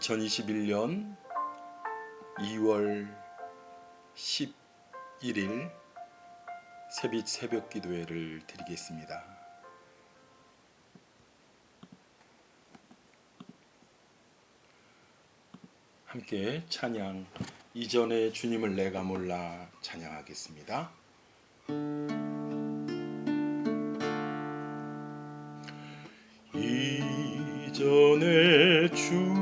2021년 2월 11일 새빛 새벽 기도회를 드리겠습니다. 함께 찬양 이전에 주님을 내가 몰라 찬양하겠습니다. 이전에 주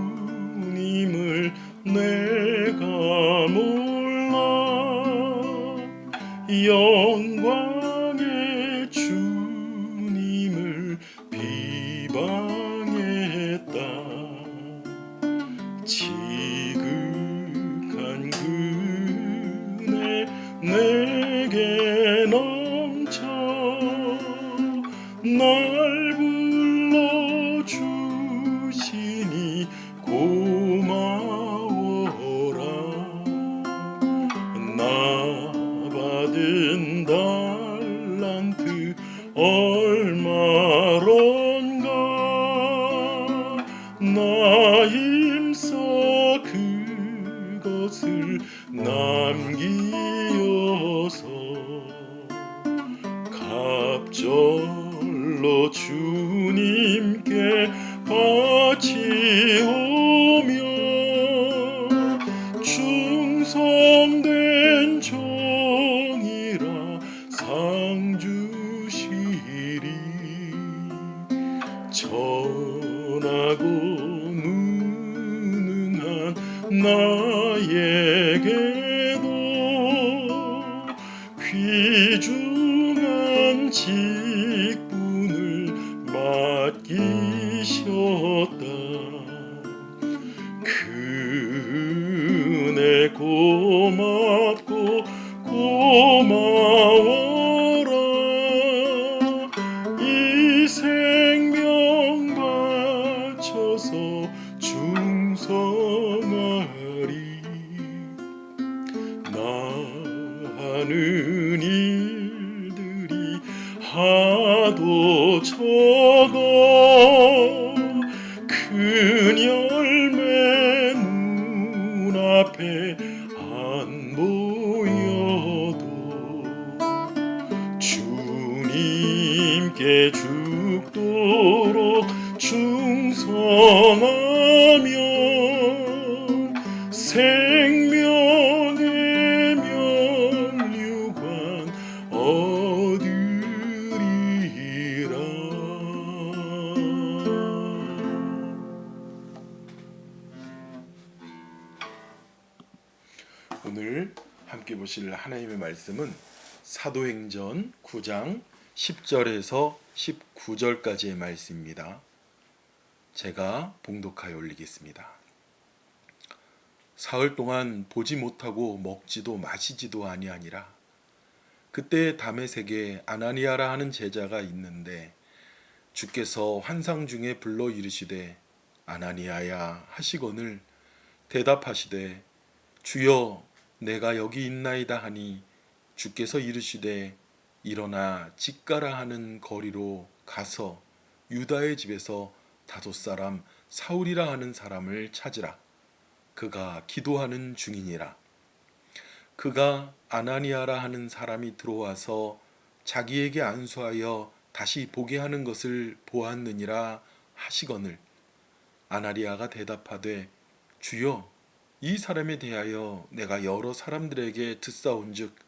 나에게도 귀중한 직 눈 말씀은 사도행전 9장 10절에서 19절까지의 말씀입니다. 제가 봉독하여 올리겠습니다. 사흘 동안 보지 못하고 먹지도 마시지도 아니하니라. 그때 담에색에 아나니아라 하는 제자가 있는데 주께서 환상 중에 불러 이르시되 아나니아야 하시거늘 대답하시되 주여 내가 여기 있나이다 하니 주께서 이르시되 일어나 집가라 하는 거리로 가서 유다의 집에서 다섯 사람 사울이라 하는 사람을 찾으라. 그가 기도하는 중이니라. 그가 아나니아라 하는 사람이 들어와서 자기에게 안수하여 다시 보게 하는 것을 보았느니라 하시거늘. 아나리아가 대답하되 주여 이 사람에 대하여 내가 여러 사람들에게 듣사온즉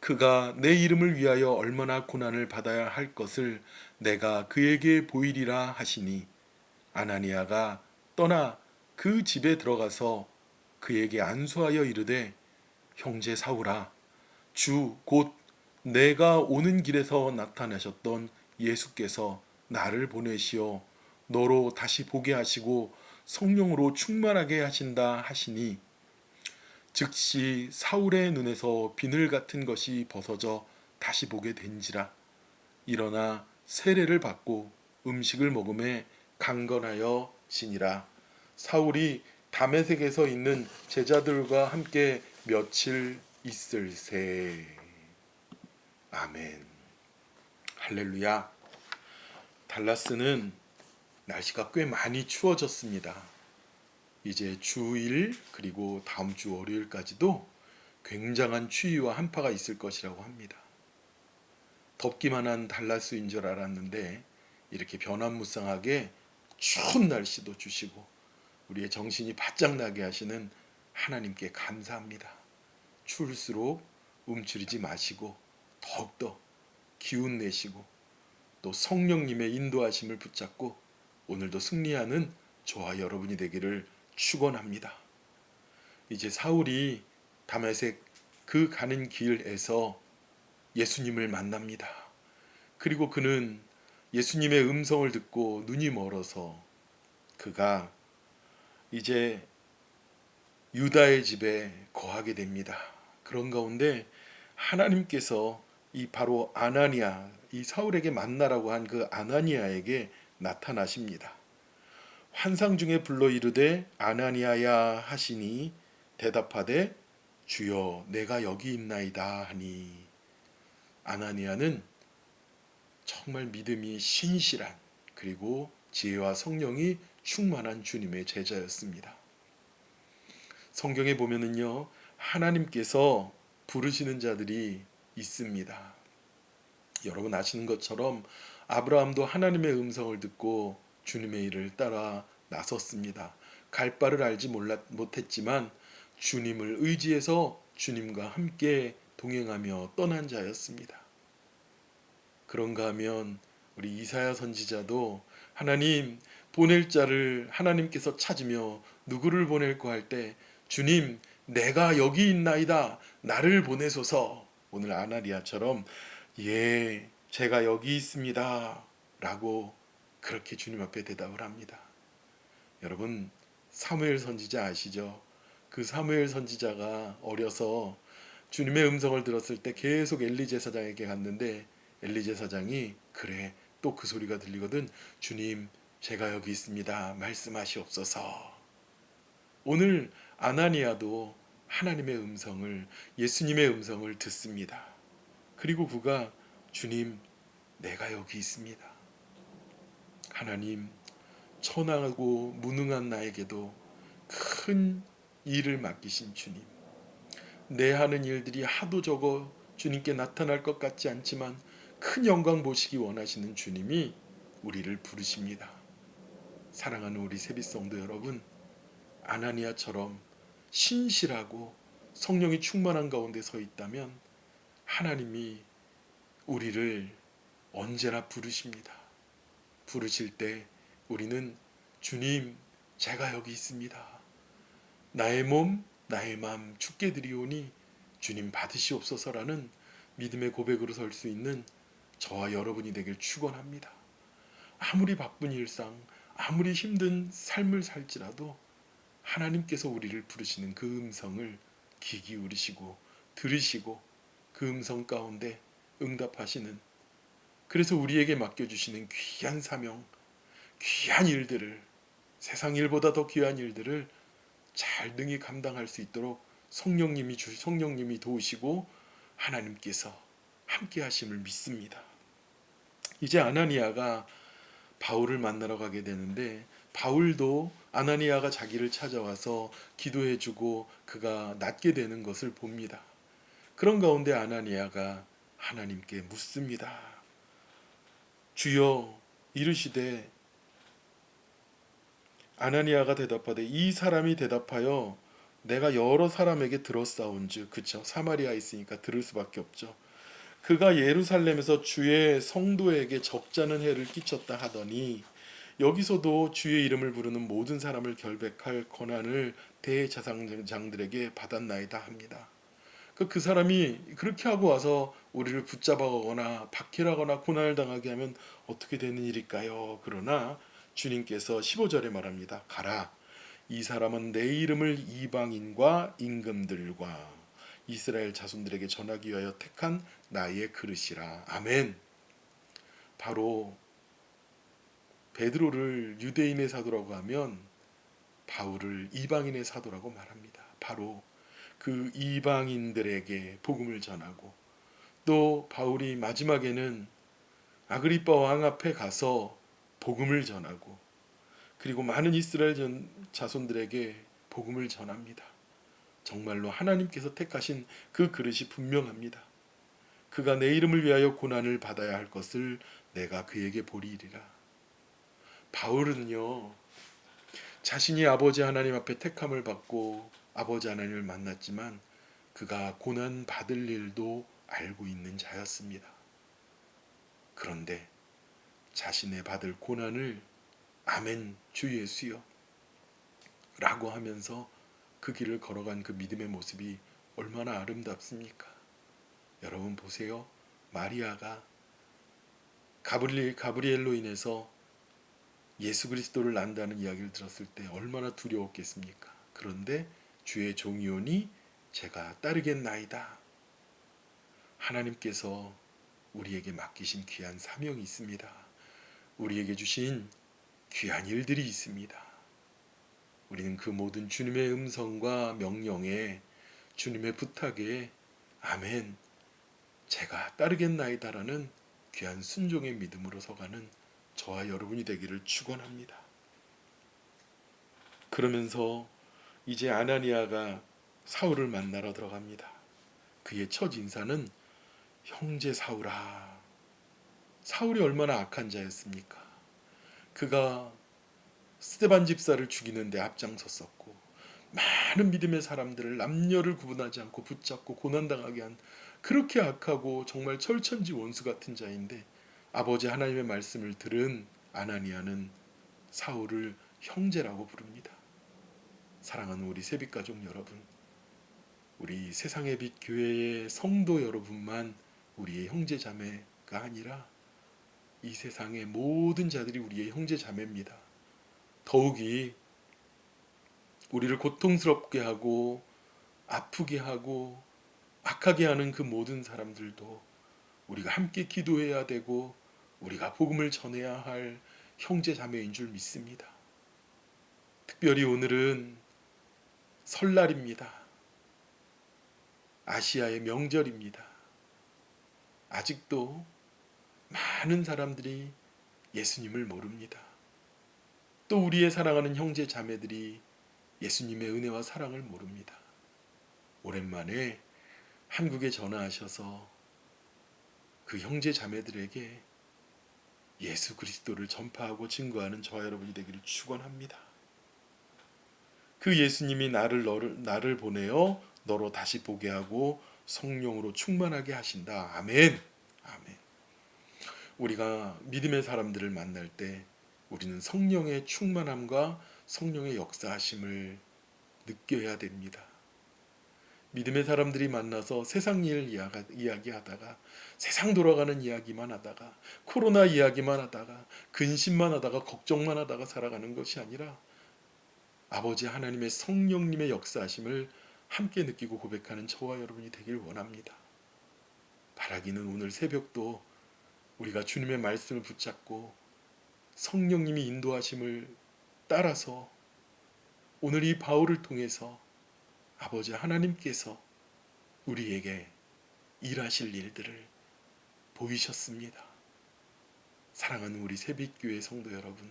그가 내 이름을 위하여 얼마나 고난을 받아야 할 것을 내가 그에게 보이리라 하시니 아나니아가 떠나 그 집에 들어가서 그에게 안수하여 이르되 형제 사울아 주 곧 내가 오는 길에서 나타나셨던 예수께서 나를 보내시어 너로 다시 보게 하시고 성령으로 충만하게 하신다 하시니 즉시 사울의 눈에서 비늘 같은 것이 벗어져 다시 보게 된지라. 일어나 세례를 받고 음식을 먹음에 강건하여 지니라. 사울이 다메섹에서 있는 제자들과 함께 며칠 있을세 아멘. 할렐루야. 달라스는 날씨가 꽤 많이 추워졌습니다. 이제 주일 그리고 다음 주 월요일까지도 굉장한 추위와 한파가 있을 것이라고 합니다. 덥기만 한 달라스인 줄 알았는데 이렇게 변화무쌍하게 추운 날씨도 주시고 우리의 정신이 바짝 나게 하시는 하나님께 감사합니다. 추울수록 움츠리지 마시고 더욱더 기운 내시고 또 성령님의 인도하심을 붙잡고 오늘도 승리하는 저와 여러분이 되기를 축원합니다. 이제 사울이 다메섹 그 가는 길에서 예수님을 만납니다. 그리고 그는 예수님의 음성을 듣고 눈이 멀어서 그가 이제 유다의 집에 거하게 됩니다. 그런 가운데 하나님께서 이 바로 아나니아 이 사울에게 만나라고 한 그 아나니아에게 나타나십니다. 환상 중에 불러 이르되 아나니아야 하시니 대답하되 주여 내가 여기 있나이다 하니 아나니아는 정말 믿음이 신실한 그리고 지혜와 성령이 충만한 주님의 제자였습니다. 성경에 보면은요 하나님께서 부르시는 자들이 있습니다. 여러분 아시는 것처럼 아브라함도 하나님의 음성을 듣고 주님의 일을 따라 나섰습니다. 갈 바를 알지 몰랐, 못했지만 주님을 의지해서 주님과 함께 동행하며 떠난 자였습니다. 그런가 하면 우리 이사야 선지자도 하나님 보낼 자를 하나님께서 찾으며 누구를 보낼까 할 때 주님 내가 여기 있나이다 나를 보내소서 오늘 아나리아처럼 예 제가 여기 있습니다 라고 그렇게 주님 앞에 대답을 합니다. 여러분 사무엘 선지자 아시죠? 그 사무엘 선지자가 어려서 주님의 음성을 들었을 때 계속 엘리 제사장에게 갔는데 엘리 제사장이 그래 또 그 소리가 들리거든 주님 제가 여기 있습니다 말씀하시옵소서 오늘 아나니아도 하나님의 음성을 예수님의 음성을 듣습니다 그리고 그가 주님 내가 여기 있습니다 하나님 천하고 무능한 나에게도 큰 일을 맡기신 주님 내 하는 일들이 하도 적어 주님께 나타날 것 같지 않지만 큰 영광 보시기 원하시는 주님이 우리를 부르십니다. 사랑하는 우리 세비성도 여러분, 아나니아처럼 신실하고 성령이 충만한 가운데 서 있다면 하나님이 우리를 언제나 부르십니다. 부르실 때 우리는 주님, 제가 여기 있습니다. 나의 몸, 나의 마음 죽게 드리오니 주님 받으시옵소서라는 믿음의 고백으로 설 수 있는 저와 여러분이 되길 축원합니다. 아무리 바쁜 일상, 아무리 힘든 삶을 살지라도 하나님께서 우리를 부르시는 그 음성을 귀 기울이시고 들으시고 그 음성 가운데 응답하시는 그래서 우리에게 맡겨주시는 귀한 사명, 귀한 일들을 세상 일보다 더 귀한 일들을 잘 능히 감당할 수 있도록 성령님이 주 성령님이 도우시고 하나님께서 함께 하심을 믿습니다. 이제 아나니아가 바울을 만나러 가게 되는데 바울도 아나니아가 자기를 찾아와서 기도해 주고 그가 낫게 되는 것을 봅니다. 그런 가운데 아나니아가 하나님께 묻습니다. 주여 이르시되 아나니아가 대답하되 이 사람이 대답하여 내가 여러 사람에게 들었사온즉 그쵸 사마리아에 있으니까 들을 수밖에 없죠. 그가 예루살렘에서 주의 성도에게 적잖은 해를 끼쳤다 하더니 여기서도 주의 이름을 부르는 모든 사람을 결백할 권한을 대제사장들에게 받았나이다 합니다. 그, 그 사람이 그렇게 하고 와서 우리를 붙잡아가거나 박해하거나 고난을 당하게 하면 어떻게 되는 일일까요? 그러나 주님께서 15절에 말합니다. 가라. 이 사람은 내 이름을 이방인과 임금들과 이스라엘 자손들에게 전하기 위하여 택한 나의 그릇이라. 아멘. 바로 베드로를 유대인의 사도라고 하면 바울을 이방인의 사도라고 말합니다. 바로 그 이방인들에게 복음을 전하고 또 바울이 마지막에는 아그리빠 왕 앞에 가서 복음을 전하고 그리고 많은 이스라엘 전- 자손들에게 복음을 전합니다. 정말로 하나님께서 택하신 그 그릇이 분명합니다. 그가 내 이름을 위하여 고난을 받아야 할 것을 내가 그에게 보리리라. 바울은요, 자신이 아버지 하나님 앞에 택함을 받고 아버지 하나님을 만났지만 그가 고난 받을 일도 알고 있는 자였습니다. 그런데 자신의 받을 고난을 아멘 주 예수여 라고 하면서 그 길을 걸어간 그 믿음의 모습이 얼마나 아름답습니까? 여러분 보세요. 마리아가 가브리엘, 가브리엘로 인해서 예수 그리스도를 난다는 이야기를 들었을 때 얼마나 두려웠겠습니까? 그런데 주의 종이오니 제가 따르겠나이다. 하나님께서 우리에게 맡기신 귀한 사명이 있습니다. 우리에게 주신 귀한 일들이 있습니다. 우리는 그 모든 주님의 음성과 명령에 주님의 부탁에 아멘 제가 따르겠나이다라는 귀한 순종의 믿음으로 서가는 저와 여러분이 되기를 축원합니다. 그러면서 이제 아나니아가 사울을 만나러 들어갑니다. 그의 첫 인사는 형제 사울아. 사울이 얼마나 악한 자였습니까? 그가 스테반 집사를 죽이는데 앞장섰었고 많은 믿음의 사람들을 남녀를 구분하지 않고 붙잡고 고난당하게 한 그렇게 악하고 정말 철천지 원수 같은 자인데 아버지 하나님의 말씀을 들은 아나니아는 사울을 형제라고 부릅니다. 사랑하는 우리 세빛 가족 여러분, 우리 세상의 빛 교회의 성도 여러분만 우리의 형제 자매가 아니라 이 세상의 모든 자들이 우리의 형제 자매입니다. 더욱이 우리를 고통스럽게 하고 아프게 하고 악하게 하는 그 모든 사람들도 우리가 함께 기도해야 되고 우리가 복음을 전해야 할 형제 자매인 줄 믿습니다. 특별히 오늘은 설날입니다. 아시아의 명절입니다. 아직도 많은 사람들이 예수님을 모릅니다. 또 우리의 사랑하는 형제 자매들이 예수님의 은혜와 사랑을 모릅니다. 오랜만에 한국에 전화하셔서 그 형제 자매들에게 예수 그리스도를 전파하고 증거하는 저와 여러분이 되기를 축원합니다. 그 예수님이 나를 너를 나를 보내어 너로 다시 보게 하고 성령으로 충만하게 하신다. 아멘. 아멘. 우리가 믿음의 사람들을 만날 때 우리는 성령의 충만함과 성령의 역사하심을 느껴야 됩니다. 믿음의 사람들이 만나서 세상 일 이야기하다가 세상 돌아가는 이야기만 하다가 코로나 이야기만 하다가 근심만 하다가 걱정만 하다가 살아가는 것이 아니라 아버지 하나님의 성령님의 역사하심을 함께 느끼고 고백하는 저와 여러분이 되길 원합니다. 바라기는 오늘 새벽도 우리가 주님의 말씀을 붙잡고 성령님이 인도하심을 따라서 오늘 이 바울을 통해서 아버지 하나님께서 우리에게 일하실 일들을 보이셨습니다. 사랑하는 우리 새빛교회 성도 여러분,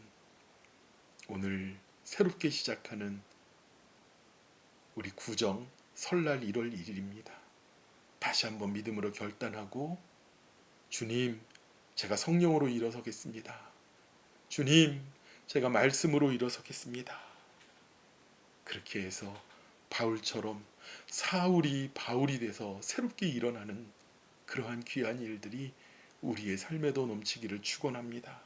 오늘 새롭게 시작하는 우리 구정 설날 1월 1일입니다. 다시 한번 믿음으로 결단하고 주님, 제가 성령으로 일어서겠습니다. 주님, 제가 말씀으로 일어서겠습니다. 그렇게 해서 바울처럼 사울이 바울이 돼서 새롭게 일어나는 그러한 귀한 일들이 우리의 삶에도 넘치기를 축원합니다.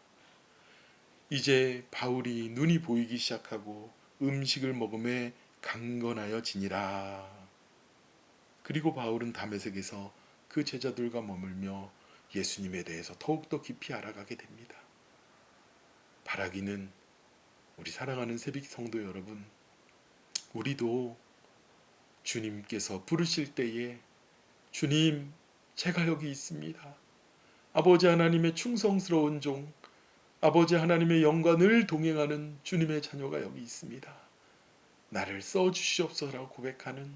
이제 바울이 눈이 보이기 시작하고 음식을 먹음에 강건하여 지니라. 그리고 바울은 다메섹에서 그 제자들과 머물며 예수님에 대해서 더욱더 깊이 알아가게 됩니다. 바라기는 우리 사랑하는 새빛 성도 여러분, 우리도 주님께서 부르실 때에 주님, 제가 여기 있습니다. 아버지 하나님의 충성스러운 종, 아버지 하나님의 늘 동행하는 주님의 자녀가 여기 있습니다. 나를 써 주시옵소서라고 고백하는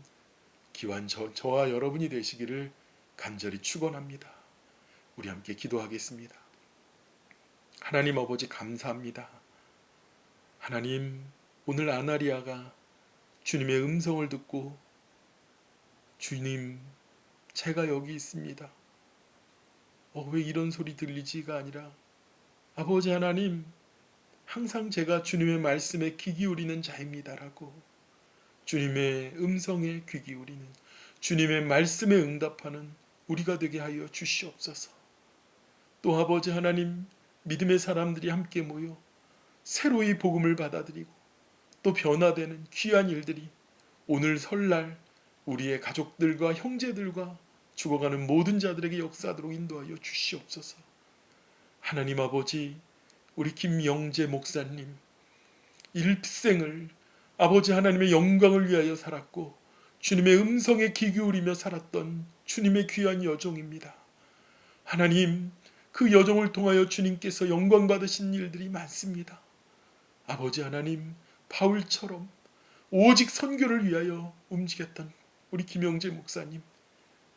기완 저, 저와 여러분이 되시기를 간절히 축원합니다. 우리 함께 기도하겠습니다. 하나님 아버지 감사합니다. 하나님 오늘 아나리아가 주님의 음성을 듣고 주님 제가 여기 있습니다. 어, 왜 이런 소리 들리지가 아니라 아버지 하나님 항상 제가 주님의 말씀에 귀 기울이는 자입니다라고 주님의 음성에 귀 기울이는 주님의 말씀에 응답하는 우리가 되게 하여 주시옵소서. 또 아버지 하나님 믿음의 사람들이 함께 모여 새로이 복음을 받아들이고 또 변화되는 귀한 일들이 오늘 설날 우리의 가족들과 형제들과 죽어가는 모든 자들에게 역사하도록 인도하여 주시옵소서. 하나님 아버지, 우리 김영재 목사님 일생을 아버지 하나님의 영광을 위하여 살았고 주님의 음성에 귀 기울이며 살았던 주님의 귀한 여종입니다. 하나님, 그 여종을 통하여 주님께서 영광 받으신 일들이 많습니다. 아버지 하나님, 바울처럼 오직 선교를 위하여 움직였던 우리 김영재 목사님,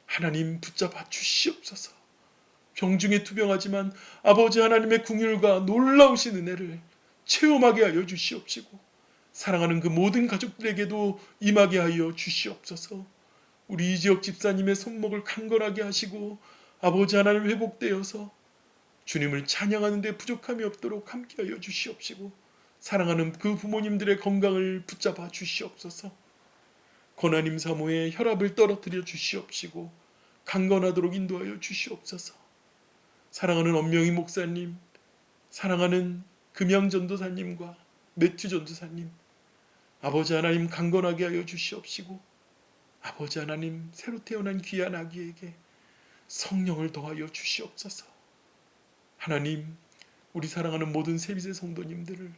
하나님 붙잡아 주시옵소서. 병중에 투병하지만 아버지 하나님의 궁율과 놀라우신 은혜를 체험하게 하여 주시옵시고 사랑하는 그 모든 가족들에게도 임하게 하여 주시옵소서. 우리 이지혁 집사님의 손목을 강건하게 하시고 아버지 하나님 회복되어서 주님을 찬양하는 데 부족함이 없도록 함께하여 주시옵시고 사랑하는 그 부모님들의 건강을 붙잡아 주시옵소서. 고나님 사모의 혈압을 떨어뜨려 주시옵시고 강건하도록 인도하여 주시옵소서. 사랑하는 엄명희 목사님, 사랑하는 금양 전도사님과 매튜 전도사님, 아버지 하나님 강건하게 하여 주시옵시고 아버지 하나님 새로 태어난 귀한 아기에게 성령을 더하여 주시옵소서. 하나님, 우리 사랑하는 모든 세비세 성도님들을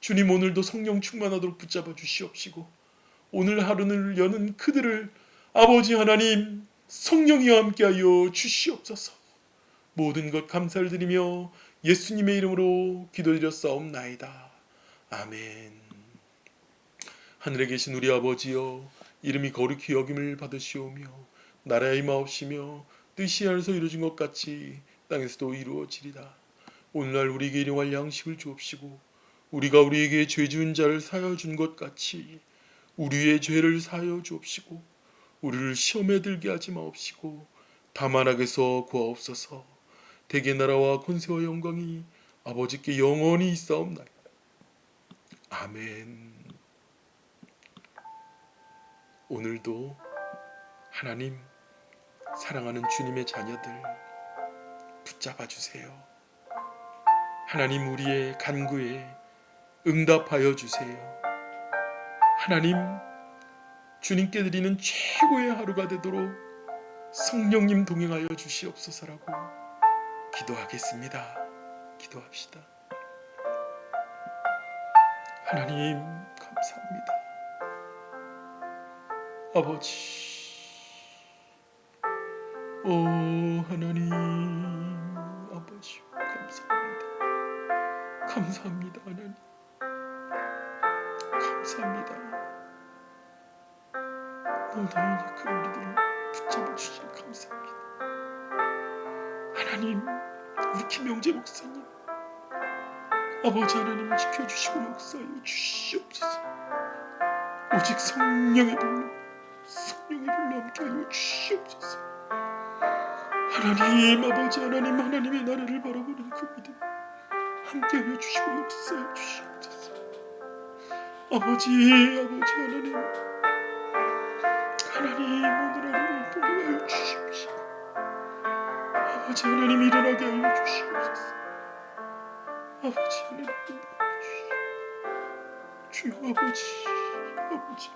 주님 오늘도 성령 충만하도록 붙잡아 주시옵시고 오늘 하루를 여는 그들을 아버지 하나님 성령이와 함께하여 주시옵소서. 모든 것 감사를 드리며 예수님의 이름으로 기도드렸사옵나이다. 아멘. 하늘에 계신 우리 아버지여 이름이 거룩히 여김을 받으시오며 나라의 임하옵시며 뜻이 하늘에서 이루어진 것 같이 땅에서도 이루어지리다. 오늘날 우리에게 일용할 양식을 주옵시고 우리가 우리에게 죄 지은 자를 사하여 준 것 같이 우리의 죄를 사하여 주옵시고 우리를 시험에 들게 하지 마옵시고 다만 악에서 구하옵소서 대개 나라와 권세와 영광이 아버지께 영원히 있사옵나이다. 아멘. 오늘도 하나님 사랑하는 주님의 자녀들 붙잡아 주세요. 하나님 우리의 간구에 응답하여 주세요. 하나님 주님께 드리는 최고의 하루가 되도록 성령님 동행하여 주시옵소서라고 기도하겠습니다. 기도합시다. 하나님 감사합니다. 아버지 오 하나님 아버지 감사합니다. 감사합니다 하나님 감사합니다. 너무 약한 우리들을 붙잡아 주시니 감사합니다. 하나님 우리 김영재 목사님 아버지 하나님 지켜주시고 역사하여 주시옵소서. 오직 성령의 불로 성령의 불로 함께하여 주시옵소서. 하나님 아버지 하나님 하나님의 나라를 바라보는 그 믿음 함께하여 주시고 역사하여 주시옵소서. 아버지 아버지 하나님 하나님 오늘 하루를 동행하여 주시옵시고 아버지 하나님 일어나게 하여 주시옵소서. 아버지 하나님 주여 아버지 아버지.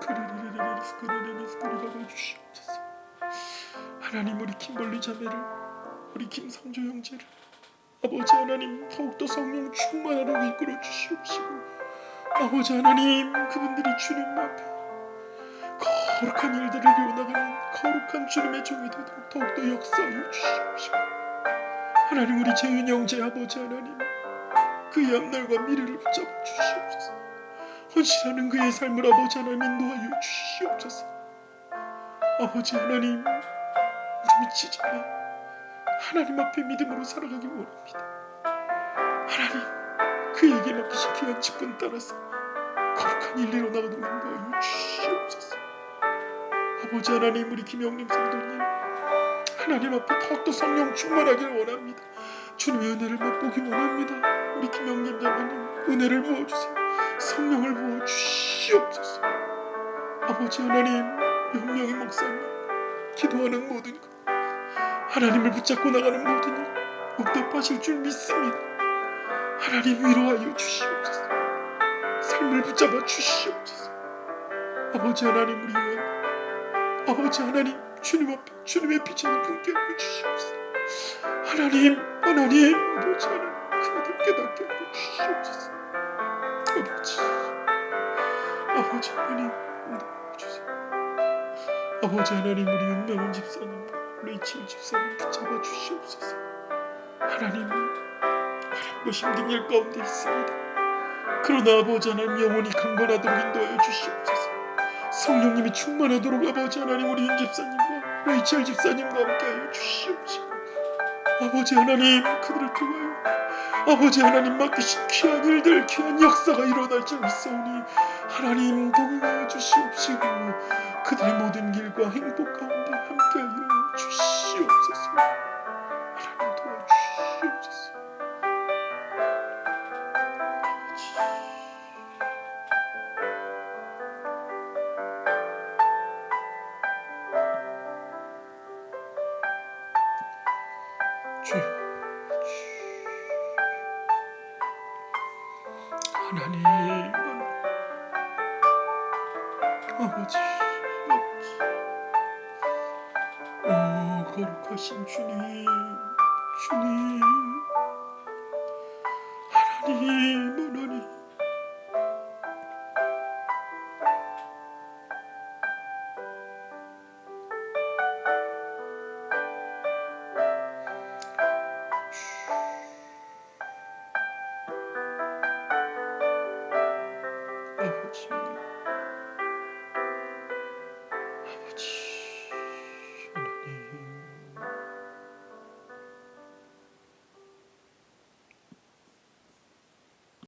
그르르르르 스크르르르 스크르르 주시옵소서. 하나님 우리 김벌리 자매를 우리 김상조 형제를 아버지 하나님 더욱더 성령 충만하라고 이끌어 주시옵시고 아버지 하나님 그분들이 주님 앞에 거룩한 일들을 이루어나가는 거룩한 주님의 종이 되도록 더욱더 역사하여 주시옵시고 하나님 우리 재윤 형제 아버지 하나님 그의 앞날과 미래를 붙잡아 주시옵소서. 헌신하는 그의 삶을 아버지 하나님 인도하여 주시옵소서. 아버지 하나님 우리 미치지만 하나님 앞에 믿음으로 살아가기 원합니다. 하나님 그에게 맡기신 귀한 직분 따라서 거룩한 일리로 나가도록 인도하여 주시옵소서 아버지 하나님 우리 김영림 성도님. 하나님 앞에 더욱더 성령 충만하길 원합니다. 주님의 은혜를 맛보기 원합니다. 우리 김영림 자매님 은혜를 부어주세요. 성령을 부어주시옵소서. 아버지 하나님 영명의 목사님 기도하는 모든 것 하나님을 붙잡고 나가는 모든 일 응답하실 줄 믿습니다. 하나님 위로하여 주시옵소서. 삶을 붙잡아 주시옵소서. 아버지 하나님 우리 원 아버지 하나님 주님 앞에 주님의 빛을 분께 하여 주시옵소서. 하나님 하나님 아버지 하나님 그들 깨닫게 하여 주시옵소서. 아버지 아버지 하나님 주세요 아버지 하나님 우리 윤명훈 집사님 레이첼 집사님 붙잡아 주시옵소서. 하나님 하나님과 힘든 일 가운데 있습니다. 그러나 아버지 하나님 영혼이 강건하도록 인도하여 주시옵소서 성령님이 충만하도록 아버지 하나님 우리 윤 집사님과 레이첼 집사님과 함께하여 주시옵시고 아버지 하나님 그들을 통하여 아버지 하나님 맡기신 귀한 일들 귀한 역사가 일어날 줄 믿사오니 하나님 동행하여 주시옵시고 그들의 모든 길과 행복 가운데 함께하여 주시옵소서 아버지. 아버지 오 거룩하신 주님 주님